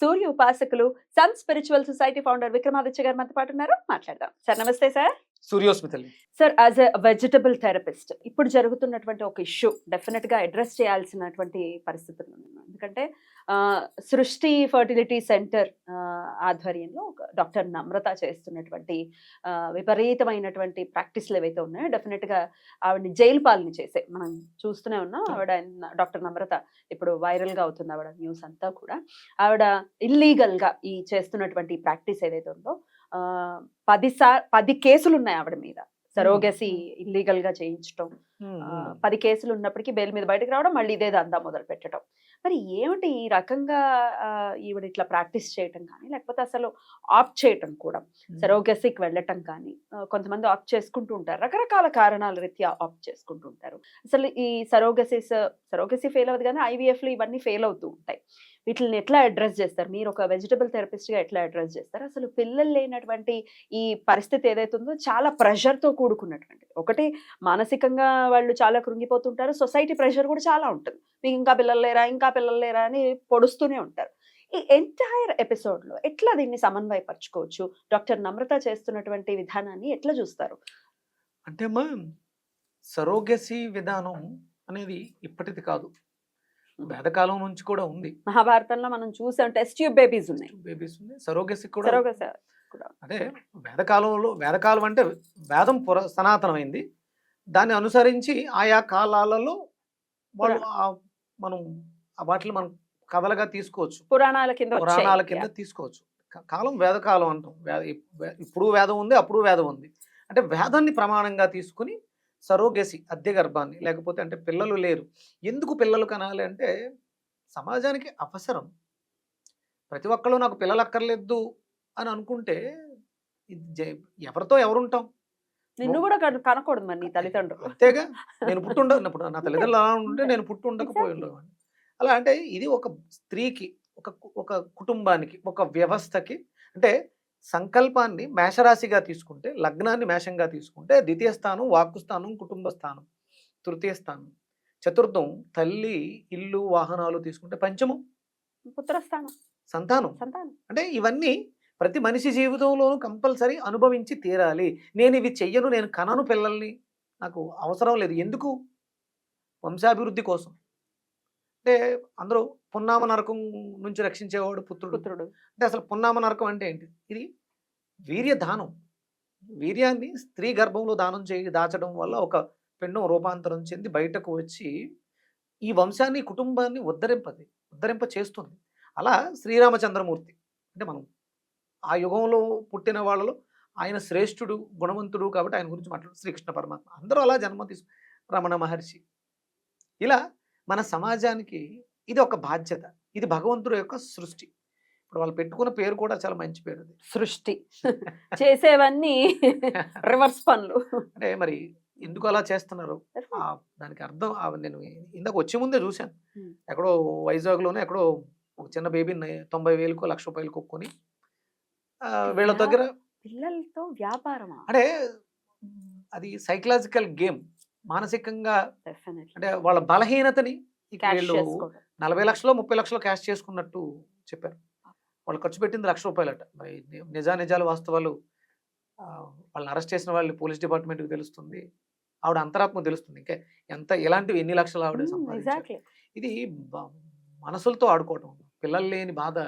సూర్య ఉపాసకులు sun spiritual society founder Vikramaditya గారు మనతో పాటు ఉన్నారు. మాట్లాడదాం. సార్ నమస్తే sir. సూర్యోస్మితల్లి sir as a vegetable therapist ఇప్పుడు జరుగుతున్నటువంటి ఒక ఇష్యూ డెఫినెట్గా అడ్రస్ చేయాల్సినటువంటి పరిస్థితులు ఎందుకంటే సృష్టి ఫర్టిలిటీ సెంటర్ ఆధ్వర్యంలో ఒక డాక్టర్ నమ్రత చేస్తున్నటువంటి విపరీతమైనటువంటి ప్రాక్టీస్లు ఏవైతే ఉన్నాయో డెఫినెట్గా ఆవిడని జైలు పాలన చేసే మనం చూస్తూనే ఉన్నాం. ఆవిడ డాక్టర్ నమ్రత ఇప్పుడు వైరల్గా అవుతుంది ఆవిడ న్యూస్ అంతా కూడా. ఆవిడ ఇల్లీగల్గా ఈ చేస్తున్నటువంటి ప్రాక్టీస్ ఏదైతే ఉందో పది సార్ పది కేసులు ఉన్నాయి ఆవిడ మీద. సరోగసి ఇల్లీగల్గా చేయించడం పది కేసులు ఉన్నప్పటికీ బెయిల్ మీద బయటకు రావడం మళ్ళీ ఇదే దందా మొదలు పెట్టడం మరి ఏమిటి ఈ రకంగా ఈవిడ ఇట్లా ప్రాక్టీస్ చేయటం కానీ లేకపోతే అసలు ఆప్ట్ చేయటం కూడా? సరోగసికి వెళ్ళటం కానీ కొంతమంది ఆప్ట్ చేసుకుంటూ ఉంటారు. రకరకాల కారణాల రీత్యా ఆప్ట్ చేసుకుంటూ ఉంటారు. అసలు ఈ సరోగసిస్ సరోగసి ఫెయిల్ అవ్వదు కానీ ఐవీఎఫ్లు ఇవన్నీ ఫెయిల్ అవుతూ ఉంటాయి. వీటిని ఎట్లా అడ్రస్ చేస్తారు? మీరు ఒక వెజిటబుల్ థెరపిస్ట్గా ఎట్లా అడ్రస్ చేస్తారు? అసలు పిల్లలు లేనటువంటి ఈ పరిస్థితి ఏదైతే ఉందో చాలా ప్రెషర్తో కూడుకున్నటువంటి. ఒకటి మానసికంగా వాళ్ళు చాలా కృంగిపోతుంటారు. సొసైటీ ప్రెషర్ కూడా చాలా ఉంటుంది. మీకు ఇంకా పిల్లలు లేరా? ఇంకా పిల్లలు లేరా? అని పొడుస్తూనే ఉంటారు. ఈ ఎంటైర్ ఎపిసోడ్లో ఎట్లా దీన్ని సమన్వయపరచుకోవచ్చు? డాక్టర్ నమ్రత చేస్తున్నటువంటి విధానాన్ని ఎట్లా చూస్తారు? అంటే అమ్మా సరోగసి విధానం అనేది ఇప్పటిది కాదు. వేదకాలం నుంచి కూడా ఉంది. మహాభారతంలో మనం చూసాం టెస్ట్ ట్యూబ్ బేబీస్ ఉన్నాయి. బేబీస్ ఉంది సరోగసి కూడా సరోగసి అంటే వేదకాలంలో వేదకాలం అంటే వేదం పుర సనాతనమైంది. దాన్ని అనుసరించి ఆయా కాలాలలో వాళ్ళు మనం వాటిని మనం కథలుగా తీసుకోవచ్చు. పురాణాల కింద. పురాణాల కింద తీసుకోవచ్చు. కాలం వేదకాలం అంటాం. ఇప్పుడు వేదం ఉంది అప్పుడు వేదం ఉంది. అంటే వేదాన్ని ప్రమాణంగా తీసుకుని సరోగసి అద్దె గర్భాన్ని లేకపోతే అంటే పిల్లలు లేరు. ఎందుకు పిల్లలు కనాలి అంటే సమాజానికి అవసరం. ప్రతి ఒక్కళ్ళు నాకు పిల్లలు అక్కర్లేదు అని అనుకుంటే ఎవరితో ఎవరుంటాం? నిన్ను కూడా కన- కనకూడదు మరి నీ తల్లిదండ్రులు. అంతేగా. నేను పుట్టుండ ఇప్పుడు నా తల్లిదండ్రులు అలా ఉంటే నేను పుట్టి ఉండకపోయి ఉండేవాడిని. అలా అంటే ఇది ఒక స్త్రీకి ఒక ఒక కుటుంబానికి ఒక వ్యవస్థకి అంటే సంకల్పాన్ని మేషరాశిగా తీసుకుంటే లగ్నాన్ని మేషంగా తీసుకుంటే ద్వితీయ స్థానం వాక్కు స్థానం కుటుంబ స్థానం తృతీయ స్థానం. చతుర్థం తల్లి ఇల్లు వాహనాలు తీసుకుంటే పంచమం. పుత్రస్థానం. సంతానం. సంతానం. అంటే ఇవన్నీ ప్రతి మనిషి జీవితంలోనూ కంపల్సరీ అనుభవించి తీరాలి. నేను ఇవి చెయ్యను నేను కనను పిల్లల్ని. నాకు అవసరం లేదు. ఎందుకు? వంశాభివృద్ధి కోసం. అంటే అందరూ పున్నామ నరకం నుంచి రక్షించేవాడు పుత్రుడు. పుత్రుడు. అంటే అసలు పున్నామ నరకం అంటే ఏంటి ఇది వీర్య దానం. వీర్యాన్ని స్త్రీ గర్భంలో దానం చేయి దాచడం వల్ల ఒక పిండం రూపాంతరం చెంది బయటకు వచ్చి ఈ వంశాన్ని కుటుంబాన్ని ఉద్ధరింపది ఉద్ధరింప చేస్తుంది. అలా శ్రీరామచంద్రమూర్తి అంటే మనం ఆ యుగంలో పుట్టిన వాళ్ళలో ఆయన శ్రేష్ఠుడు గుణవంతుడు కాబట్టి ఆయన గురించి మాట్లాడు శ్రీకృష్ణ పరమాత్మ. అందరూ అలా జన్మ తీసు రమణ మహర్షి. ఇలా మన సమాజానికి ఇది ఒక బాధ్యత. ఇది భగవంతుడు యొక్క సృష్టి. ఇప్పుడు వాళ్ళు పెట్టుకున్న పేరు కూడా చాలా మంచి పేరు సృష్టి. చేసేవన్నీ రివర్స్ పనులు. అంటే మరి ఎందుకు అలా చేస్తున్నారు? దానికి అర్థం నేను ఇందాక వచ్చే ముందే చూశాను. ఎక్కడో వైజాగ్లోనే ఎక్కడో ఒక చిన్న బేబీని తొంభై వేలకు లక్ష రూపాయలు కొనుక్కొని ఆ, వీళ్ళ దగ్గర పిల్లలతో వ్యాపారమా? అంటే అది సైకలాజికల్ గేమ్. మానసికంగా అంటే వాళ్ళ బలహీనతని వీళ్ళు నలభై లక్షలు ముప్పై లక్షలు క్యాష్ చేసుకున్నట్టు చెప్పారు. వాళ్ళు ఖర్చు పెట్టింది లక్ష రూపాయలట. మరి ని- నిజా నిజాలు వాస్తవాలు వాళ్ళని అరెస్ట్ చేసిన వాళ్ళు పోలీస్ డిపార్ట్మెంట్కి తెలుస్తుంది. ఆవిడ అంతరాత్మ తెలుస్తుంది. ఇంకా ఎంత ఎలాంటివి ఎన్ని లక్షలు ఆవిడ సంపాదించారు? ఇది మనసులతో ఆడుకోవటం. పిల్లలు లేని బాధ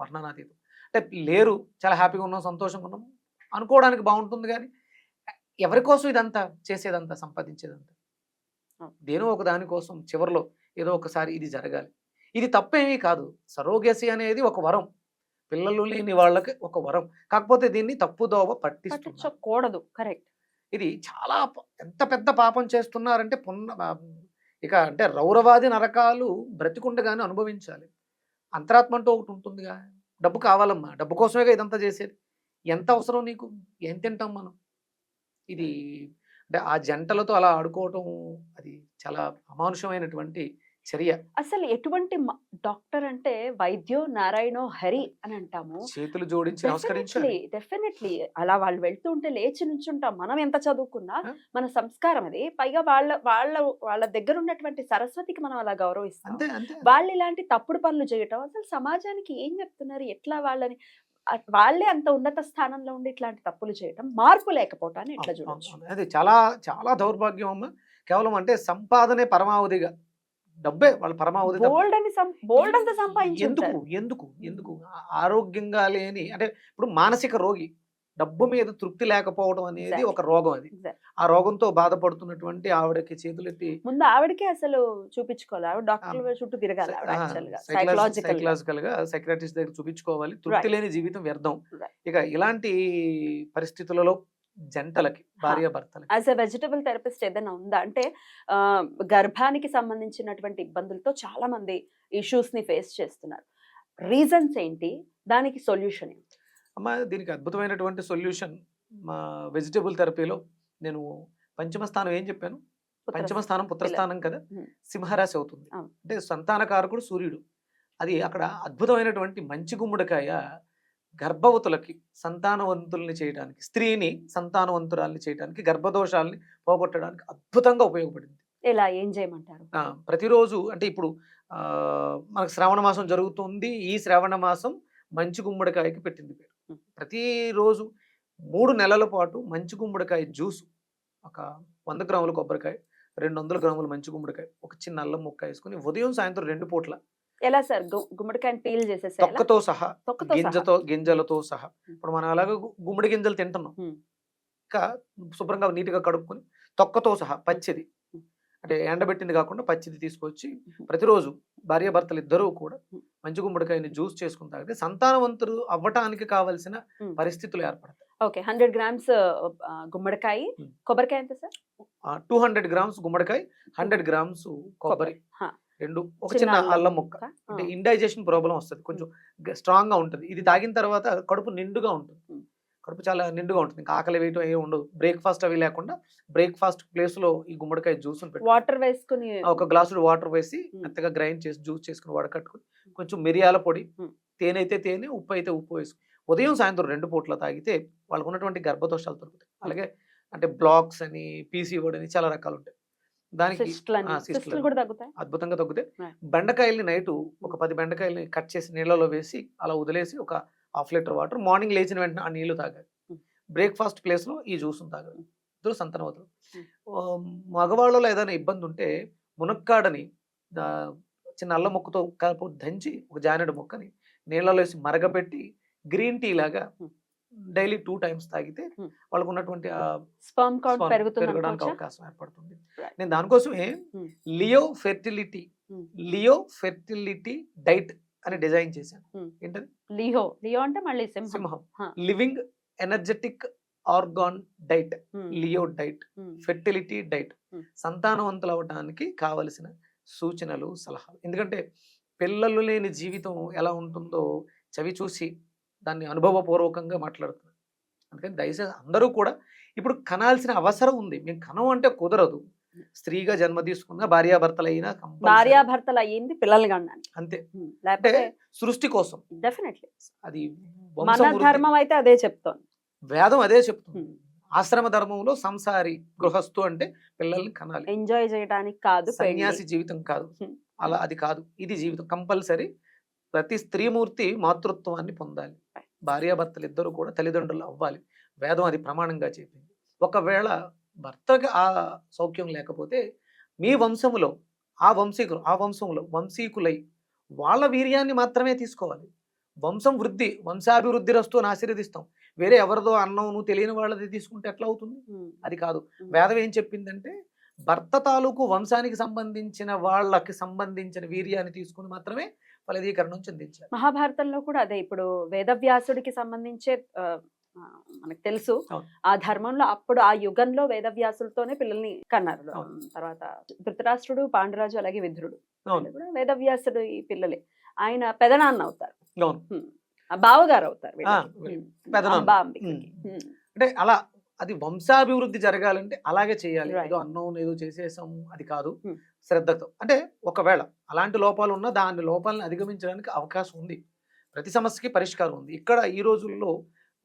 వర్ణనాతీతం. అంటే లేరు చాలా హ్యాపీగా ఉన్నాం సంతోషంగా ఉన్నాం అనుకోవడానికి బాగుంటుంది కానీ ఎవరి కోసం ఇదంతా చేసేదంతా సంపాదించేదంతా. దేనో ఒక దానికోసం చివరిలో ఏదో ఒకసారి ఇది జరగాలి. ఇది తప్పేమీ కాదు. సరోగసి అనేది ఒక వరం. పిల్లలు లేని వాళ్ళకి ఒక వరం. కాకపోతే దీన్ని తప్పుదోవ పట్టించకూడదు. కరెక్ట్. ఇది చాలా ఎంత పెద్ద పాపం చేస్తున్నారంటే పున్న ఇక అంటే రౌరవాది నరకాలు బ్రతికుండగానే అనుభవించాలి. అంతరాత్మ అంటూ ఒకటి ఉంటుందిగా. డబ్బు కావాలమ్మా. డబ్బు కోసమేగా ఇదంతా చేసేది. ఎంత అవసరం నీకు? ఏం తింటాం మనం? ఇది అంటే ఆ జంటలతో అలా ఆడుకోవటం అది చాలా అమానుషమైనటువంటి చర్య. అసలు ఎటువంటి డాక్టర్ అంటే వైద్యో నారాయణో హరి అని అంటాము. చేతులు జోడించి నమస్కరించాలి. డెఫినెట్లీ అలా వాళ్ళు వెళ్తూ ఉంటే లేచి నుంచుంటాం. మనం ఎంత చదువుకున్నా? మన సంస్కారం అది. పైగా వాళ్ళ వాళ్ళ వాళ్ళ దగ్గర ఉన్నటువంటి సరస్వతికి మనం అలా గౌరవిస్తాం. వాళ్ళు ఇలాంటి తప్పుడు పనులు చేయటం. అసలు సమాజానికి ఏం చెప్తున్నారు? ఎట్లా వాళ్ళని వాళ్ళే అంత ఉన్నత స్థానంలో ఉండి ఇట్లాంటి తప్పులు చేయటం మార్పు లేకపోవటాన్ని ఎట్లా అవును. అది చాలా చాలా దౌర్భాగ్యం అమ్మ. కేవలం అంటే సంపాదనే పరమావధిగా. డబ్బే వాళ్ళ పరమావధి. బోల్డ్ అని బోల్డ్ అంత ఎందుకు ఎందుకు ఎందుకు? ఆరోగ్యంగా లేని అంటే ఇప్పుడు మానసిక రోగి డబ్బు మీద తృప్తి లేకపోవడం అనేది. ఒక రోగం అది. ఆ రోగంతో బాధపడుతున్నటువంటి ఆవిడకి చేతులెత్తి ముందు ఆవిడకే అసలు చూపించుకోవాలి. ఆవిడ డాక్టర్ల చుట్టూ తిరగాలి సైకలాజికల్గా సైక్రాటిస్ట్ దగ్గర చూపించుకోవాలి. తృప్తి. లేని జీవితం వ్యర్థం. ఇక ఇలాంటి పరిస్థితులలో జంటలకి భార్య భర్తలకి యాజ్ ఎ వెజిటబుల్ థెరపిస్ట్ ఏదైనా ఉందా? అంటే గర్భానికి సంబంధించినటువంటి ఇబ్బందులతో చాలా మంది ఇష్యూస్ని ఫేస్ చేస్తున్నారు. రీజన్స్ ఏంటి? దానికి సొల్యూషన్ ఏంటి అమ్మ దీనికి అద్భుతమైనటువంటి సొల్యూషన్ మా వెజిటబుల్ థెరపీలో నేను పంచమ స్థానం ఏం చెప్పాను? పంచమ స్థానం పుత్రస్థానం కదా. సింహరాశి అవుతుంది. అంటే సంతానకారకుడు సూర్యుడు. అది అక్కడ అద్భుతమైనటువంటి మంచి గుమ్మడికాయ గర్భవతులకి సంతానవంతుల్ని చేయడానికి స్త్రీని సంతానవంతురాల్ని చేయడానికి గర్భదోషాలని పోగొట్టడానికి అద్భుతంగా ఉపయోగపడింది. ఇలా ఏం చేయమంటారు? ప్రతిరోజు అంటే ఇప్పుడు మనకు శ్రావణ మాసం జరుగుతుంది. ఈ శ్రావణ మాసం మంచి గుమ్మడికాయకి పెట్టింది. ప్రతిరోజు మూడు నెలల పాటు మంచి గుమ్మడికాయ జ్యూస్ ఒక వంద గ్రాముల కొబ్బరికాయ రెండు వందల గ్రాముల మంచి గుమ్మడికాయ ఒక చిన్న అల్లం ముక్క వేసుకుని ఉదయం సాయంత్రం రెండు పూట్ల ఎలా సార్ గు- గుమ్మడికాయని పీల్ చేసేసి తొక్కతో సహా. గింజతో గింజలతో సహా. ఇప్పుడు మనం అలాగే గుమ్మడి గింజలు తింటున్నాం. ఇంకా శుభ్రంగా నీట్గా కడుక్కొని తొక్కతో సహా పచ్చిది. అంటే ఎండబెట్టింది కాకుండా పచ్చిది తీసుకొచ్చి. ప్రతిరోజు భార్యాభర్తలు ఇద్దరూ కూడా. మంచి గుమ్మడికాయని జ్యూస్ చేసుకుని తాగితే సంతానవంతులు అవ్వటానికి కావలసిన. పరిస్థితులు ఏర్పడతాయి ఓకే హండ్రెడ్ గ్రామ్స్ గుమ్మడికాయ. కొబ్బరికాయ ఎంత సార్ టూ హండ్రెడ్ గ్రామ్స్ గుమ్మడికాయ హండ్రెడ్ గ్రామ్స్ కొబ్బరి. రెండు ఒక చిన్న అల్లం ముక్క. అంటే. ఇండైజెషన్ ప్రాబ్లం వస్తుంది కొంచెం స్ట్రాంగ్గా ఉంటుంది ఇది తాగిన తర్వాత కడుపు నిండుగా ఉంటుంది. కడుపు చాలా నిండుగా ఉంటుంది. ఇంకా ఆకలి వేయటం ఏమి ఉండదు. బ్రేక్ఫాస్ట్ అవి లేకుండా బ్రేక్ఫాస్ట్ ప్లేస్లో ఈ గుమ్మడికాయ జ్యూస్ వాటర్ వేసుకుని ఒక గ్లాసు వాటర్ వేసి. మెత్తగా గ్రైండ్ చేసి జ్యూస్ చేసుకుని వడకట్టుకుని కొంచెం మిరియాల పొడి. తేనె అయితే తేనె ఉప్పు అయితే ఉప్పు వేసుకుని ఉదయం సాయంత్రం రెండు పూట్ల తాగితే వాళ్ళకు ఉన్నటువంటి గర్భదోషాలు దొరుకుతాయి అలాగే అంటే బ్లాక్స్ అని పీసీఓడి అని చాలా రకాలు ఉంటాయి. దానికి అద్భుతంగా తగ్గుతాయి. బెండకాయల్ని నైట్ ఒక పది బెండకాయల్ని కట్ చేసి నీళ్ళలో వేసి అలా వదిలేసి ఒక హాఫ్ లీటర్ వాటర్ మార్నింగ్ లేచిన వెంటనే ఆ నీళ్ళు తాగాలి. బ్రేక్ఫాస్ట్ ప్లేస్లో ఈ జ్యూస్ తాగాలి. ఇద్దరు సంతానవతులు మగవాళ్ళలో ఏదైనా ఇబ్బంది ఉంటే మునక్కాడని చిన్న అల్లం ముక్కతో కలుపు దంచి ఒక జానెడు ముక్కని నీళ్ళలో వేసి మరగపెట్టి గ్రీన్ టీ లాగా. డైలీ టూ టైమ్స్ తాగితే. వాళ్ళకు ఉన్నటువంటి పెరగడానికి? అవకాశం ఏర్పడుతుంది. నేను దానికోసమే. Leo fertility. Leo fertility diet అని డిజైన్ చేశాను. ఏంటది? లియో లియో అంటే మళ్ళీ సింహం. Living energetic organ diet. Leo diet. Fertility diet. సంతానవంతులు అవడానికి కావలసిన సూచనలు సలహాలు. ఎందుకంటే పిల్లలు లేని జీవితం ఎలా ఉంటుందో చవి చూసి దాన్ని అనుభవపూర్వకంగా మాట్లాడుతున్నాను అందుకని దయచేసి అందరూ కూడా ఇప్పుడు కనాల్సిన అవసరం ఉంది. మేము కనం అంటే కుదరదు. స్త్రీగా జన్మ తీసుకున్న భార్యాభర్తలైనా. భార్యాభర్తలు అయ్యింది పిల్లలు అంతే. అంటే లేకపోతే సృష్టి కోసం. డెఫినెట్లీ. అది మన. ధర్మం అయితే అదే చెప్తోంది. వేదం అదే చెప్తుంది. ఆశ్రమ ధర్మంలో సంసారి గృహస్థు అంటే పిల్లల్ని కనాలి. ఎంజాయ్ చేయడానికి కాదు. సన్యాసి జీవితం కాదు. అలా అది కాదు. ఇది జీవితం కంపల్సరీ. ప్రతి స్త్రీమూర్తి మాతృత్వాన్ని పొందాలి. భార్యాభర్తలు ఇద్దరు కూడా తల్లిదండ్రులు అవ్వాలి. వేదం అది ప్రమాణంగా చెప్పింది. ఒకవేళ భర్తకి ఆ సౌఖ్యం లేకపోతే మీ వంశములో ఆ వంశీకులు ఆ వంశంలో వంశీకులై వాళ్ళ వీర్యాన్ని మాత్రమే తీసుకోవాలి. వంశం వృద్ధి వంశాభివృద్ధి రస్తు ఆశీర్వదిస్తాం. వేరే ఎవరిదో అన్నం తెలియని వాళ్ళది తీసుకుంటే ఎట్లా అవుతుంది. అది కాదు. వేదం ఏం చెప్పిందంటే భర్త తాలూకు వంశానికి సంబంధించిన వాళ్ళకి సంబంధించిన వీర్యాన్ని తీసుకుని మాత్రమే ఫలదీకరణం చెందించాలి. మహాభారతంలో కూడా అదే. ఇప్పుడు వేదవ్యాసుడికి సంబంధించే మనకు తెలుసు. ఆ ధర్మంలో అప్పుడు ఆ యుగంలో వేదవ్యాసులతోనే పిల్లల్ని కన్నారు. తర్వాత ధృతరాష్ట్రుడు పాండురాజు అలాగే విధురుడు కూడా వేదవ్యాసుడు ఈ పిల్లలే. ఆయన పెదనాన్న అవుతారు. బావగారు అవుతారు. అంటే అలా అది వంశాభివృద్ధి జరగాలంటే అలాగే చేయాలి. ఏదో అన్నం ఏదో చేసేసాము అది కాదు. శ్రద్ధతో. అంటే ఒకవేళ అలాంటి లోపాలు ఉన్నా దాని లోపాలను అధిగమించడానికి అవకాశం ఉంది. ప్రతి సమస్యకి పరిష్కారం ఉంది. ఇక్కడ ఈ రోజుల్లో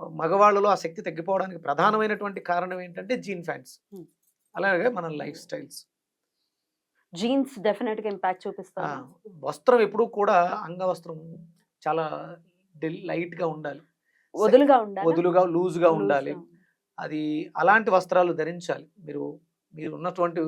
మగవాళ్ళలో ఆ శక్తి తగ్గిపోవడానికి ప్రధానమైనటువంటి కారణం ఏంటంటే జీన్ ఫ్యాన్స్. అలాగే మన life styles. Genes definitely impact చూపిస్తాం వస్త్రం ఎప్పుడూ కూడా అంగవస్త్రం చాలా లైట్గా ఉండాలి. వదులుగా ఉండాలి? వదులుగా లూజ్గా ఉండాలి. అది అలాంటి వస్త్రాలు ధరించాలి. మీరు మీరు ఉన్నటువంటి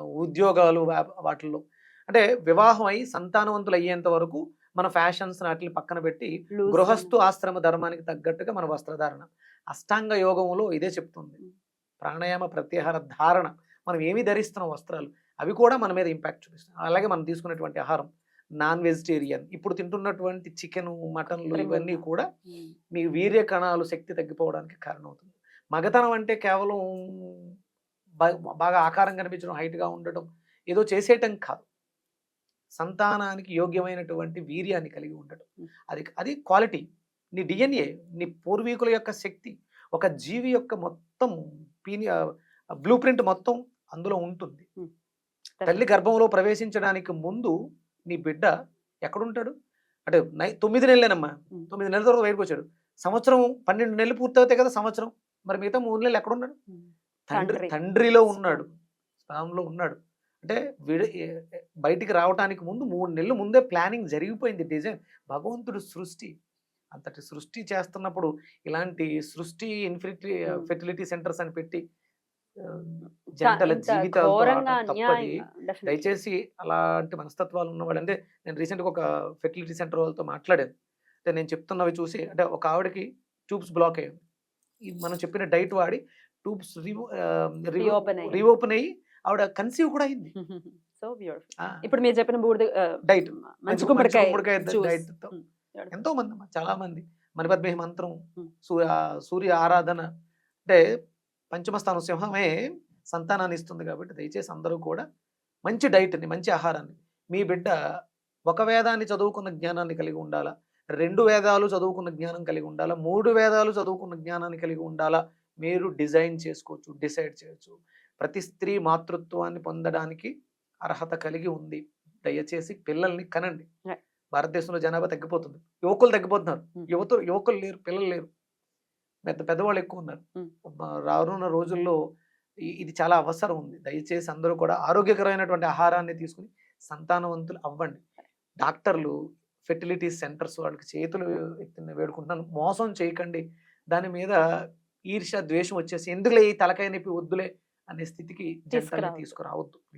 ఉద్యోగాలు వాటిల్లో. అంటే వివాహం అయి సంతానవంతులు అయ్యేంత వరకు మన ఫ్యాషన్స్ వాటిని పక్కన పెట్టి గృహస్థు ఆశ్రమ ధర్మానికి తగ్గట్టుగా మన వస్త్రధారణ. అష్టాంగ యోగంలో ఇదే చెప్తుంది. ప్రాణాయామ ప్రత్యాహార ధారణ. మనం ఏమి ధరిస్తున్నాం వస్త్రాలు? అవి కూడా మన మీద ఇంపాక్ట్ చూపిస్తాయి అలాగే మనం తీసుకునేటువంటి ఆహారం నాన్ వెజిటేరియన్ ఇప్పుడు తింటున్నటువంటి చికెన్ మటన్లు. ఇవన్నీ కూడా. మీ వీర్య కణాలు శక్తి తగ్గిపోవడానికి కారణమవుతుంది. మగతనం అంటే కేవలం బా- బాగా ఆకారం కనిపించడం హైట్గా ఉండటం ఏదో చేసేయటం కాదు. సంతానానికి యోగ్యమైనటువంటి వీర్యాన్ని కలిగి ఉండటం. అది అది క్వాలిటీ. నీ డిఎన్ఏ నీ పూర్వీకుల యొక్క శక్తి ఒక జీవి యొక్క మొత్తం పీని బ్లూ ప్రింట్ మొత్తం అందులో ఉంటుంది. తల్లి గర్భంలో ప్రవేశించడానికి ముందు నీ బిడ్డ ఎక్కడుంటాడు? అంటే నై తొమ్మిది నెలలేనమ్మా. తొమ్మిది నెలల తర్వాత బయటకు వచ్చాడు సంవత్సరం పన్నెండు నెలలు పూర్తవుతాయి కదా సంవత్సరం. మరి మిగతా మూడు నెలలు ఎక్కడున్నాడు? తండ్రి తండ్రి. తండ్రిలో ఉన్నాడు. స్పామ్లో ఉన్నాడు. అంటే విడి బయటికి రావడానికి ముందు మూడు నెలలు ముందే ప్లానింగ్ జరిగిపోయింది డిజైన్ భగవంతుడు సృష్టి అంతటి సృష్టి చేస్తున్నప్పుడు ఇలాంటి సృష్టి ఇన్ఫినిటీ. ఫెర్టిలిటీ సెంటర్స్ అని పెట్టి జంటల ఆడటం తప్పది. దయచేసి అలాంటి మనస్తత్వాలు ఉన్నవాడు అంటే నేను రీసెంట్గా ఒక ఫెర్టిలిటీ సెంటర్ వాళ్ళతో మాట్లాడాను అంటే నేను చెప్తున్నవి చూసి అంటే ఒక ఆవిడకి ట్యూబ్స్ బ్లాక్ అయ్యింది ఈ మనం చెప్పిన డైట్ వాడి ట్యూబ్స్ అయ్యాయి. రీఓపెన్ అయ్యి ఆవిడ కన్సీవ్ కూడా అయింది. సో బ్యూటిఫుల్ ఇప్పుడు మీరు చెప్పిన బూడిద డైట్ మంచి గుమ్మడికాయ. Diet Hmm. ఎంతో మంది చాలా మంది. మణిపద్మేహి మంత్రం Hmm. సూర్య సూర్య ఆరాధన. అంటే పంచమస్థానం సింహమే సంతానాన్ని ఇస్తుంది కాబట్టి దయచేసి అందరూ కూడా మంచి డైట్ని మంచి ఆహారాన్ని. మీ బిడ్డ ఒక వేదాన్ని చదువుకున్న జ్ఞానాన్ని కలిగి ఉండాలా? రెండు వేదాలు చదువుకున్న జ్ఞానం కలిగి ఉండాలా? మూడు వేదాలు చదువుకున్న జ్ఞానాన్ని కలిగి ఉండాలా? మీరు డిజైన్ చేసుకోవచ్చు డిసైడ్ చేయొచ్చు. ప్రతి స్త్రీ మాతృత్వాన్ని పొందడానికి అర్హత కలిగి ఉంది. దయచేసి పిల్లల్ని కనండి. భారతదేశంలో జనాభా తగ్గిపోతుంది. యువకులు తగ్గిపోతున్నారు. యువత యువకులు లేరు పిల్లలు లేరు. పెద్ద పెద్దవాళ్ళు ఎక్కువ ఉన్నారు. రానున్న రోజుల్లో ఇది చాలా అవసరం ఉంది. దయచేసి అందరూ కూడా ఆరోగ్యకరమైనటువంటి ఆహారాన్ని తీసుకుని సంతానవంతులు అవ్వండి. డాక్టర్లు ఫెర్టిలిటీ సెంటర్స్ వాళ్ళకి చేతులు ఎత్తి వేడుకుంటున్నాను. మోసం చేయకండి. దాని మీద ఈర్ష్య ద్వేషం వచ్చేసి ఎందుకులే ఈ తలకాయ నొప్పి వద్దులే? అనే స్థితికి జంటల్ని తీసుకురావద్దు. తీసుకురావద్దు